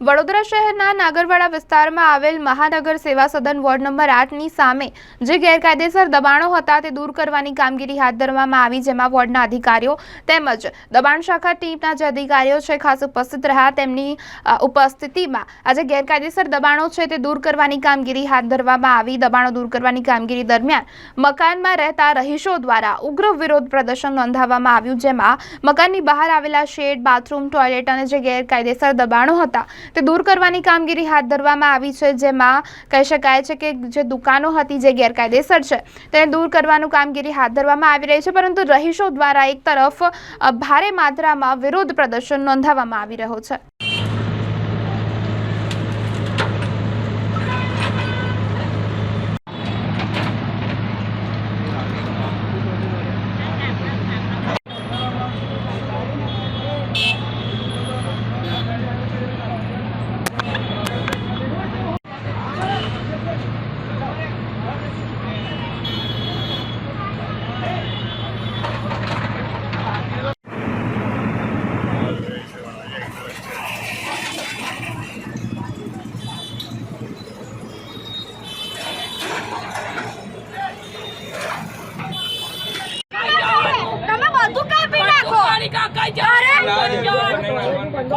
વડોદરા શહેરના નાગરવાડા વિસ્તારમાં આવેલ મહાનગર સેવા સદન વોર્ડ નંબર આઠની સામે જે ગેરકાયદેસર દબાણો હતા તે દૂર કરવાની કામગીરી હાથ ધરવામાં આવી, જેમાં વોર્ડના અધિકારીઓ તેમજ દબાણ શાખા ટીમના જે અધિકારીઓ છે, ખાસ ઉપસ્થિત રહ્યા. તેમની ઉપસ્થિતિમાં આજે ગેરકાયદેસર દબાણો છે તે દૂર કરવાની કામગીરી હાથ ધરવામાં આવી. દબાણો દૂર કરવાની કામગીરી દરમિયાન મકાનમાં રહેતા રહીશો દ્વારા ઉગ્ર વિરોધ પ્રદર્શન નોંધાવવામાં આવ્યું, જેમાં મકાનની બહાર આવેલા શેડ, બાથરૂમ, ટોયલેટ અને જે ગેરકાયદેસર દબાણો હતા તે દૂર કરવાની કામગીરી હાથ ધરવામાં આવી છે, જેમાં કહી શકાય છે કે જે દુકાનો હતી જે ગેરકાયદેસર છે, તેને દૂર કરવાનું કામગીરી હાથ ધરવામાં આવી રહી છે, પરંતુ રહીશો દ્વારા એક તરફ ભારે માત્રામાં વિરોધ પ્રદર્શન નોંધાવવામાં આવી રહ્યો છે તમે બધું કાપી નાખો અરે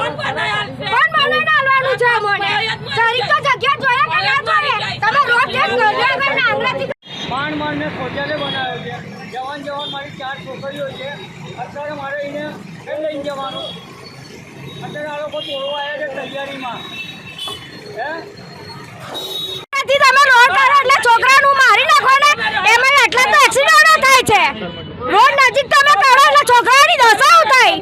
કોણ બનાવીને આલવાનું છે? મને. જરીક તો જગ્યા જોયા કે ના જોયે? તમે રોજ એક નજર કરીને આંગળીથી માંડ માંડ ને શૌચાલય બનાવ્યો છે. જવાન જવાન મારી ચાર છોકરીઓ છે. અત્યારે મારે એને કઈ લઈને જવાનું? અત્યારે આ લોકો તોડવા આવ્યા છે તૈયારીમાં. હે? તમે રોડ કરો એટલે છોકરાનું મારી નાખો ને. એમાં એટલા તો એક્સિડન્ટો થાય છે. રોડ નજીક તમે કરો છોકરાની દશાઓ થઈ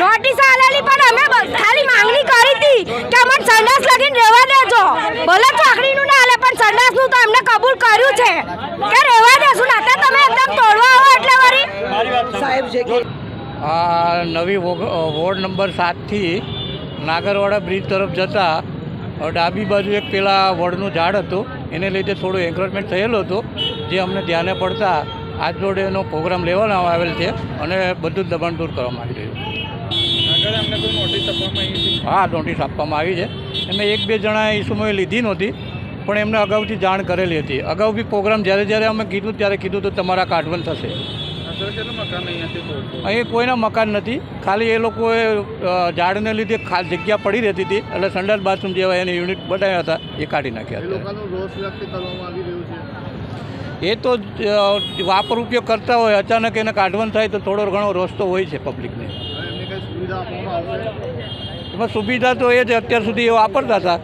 નોટિસ આલેલી પણ અમે ખાલી માંગણી કરી હતી કે અમને સંડાસ લગીને રહેવા દેજો. ભલે ચોકડીનું ના હાલે પણ સંડાસનું તો એમને કબૂલ કર્યું છે. કે રહેવા દેશું ના તમે એકદમ તોડવા આવો એટલે વળી. આ નવી વોર્ડ નંબર સાતથી નાગરવાડા બ્રિજ તરફ જતા ડાબી બાજુ એક પેલા વડનું ઝાડ હતું. એને લીધે થોડું એન્ક્રોચમેન્ટ થયેલું હતું. જે અમને ધ્યાને પડતા આજ જોડેનો પ્રોગ્રામ લેવામાં આવેલ છે અને બધું જ દબાણ દૂર કરવામાં આવી રહ્યું હા નોટિસ આપવામાં આવી છે. એમને એક બે જણા ઈસમોએ લીધી નહોતી પણ એમને અગાઉથી જાણ કરેલી હતી. અગાઉ બી પ્રોગ્રામ જ્યારે જ્યારે અમે કીધું ત્યારે કીધું તો તમારા કાઢવન થશે. અહીં કોઈના મકાન નથી. ખાલી એ લોકોએ ઝાડને લીધે ખા જગ્યા પડી રહેતી હતી. એટલે સંડાસ બાથરૂમ જેવા એને યુનિટ બનાવ્યા હતા એ કાઢી નાખ્યા હતા લોકોનો રોષ વ્યક્ત કરવામાં આવી રહ્યું છે એ તો વાપર ઉપયોગ કરતા હોય અચાનક એને કાઢવાનું થાય તો થોડો ઘણો રસ્તો હોય છે પબ્લિકને એમાં સુવિધા તો એ જ અત્યાર સુધી એ વાપરતા હતા.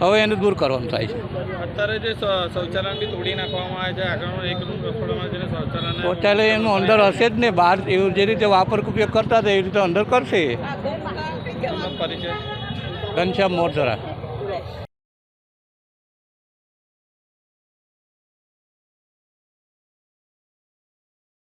હવે એને દૂર કરવાનું થાય છે. અત્યારે જે શૌચાલય તોડી નાખવામાં આવે છે એક એનું અંદર હશે જ ને બહાર એવું જે રીતે વાપર ઉપયોગ કરતા હતા એ રીતે અંદર કરશે. ઘનશ્યામ મોરધરા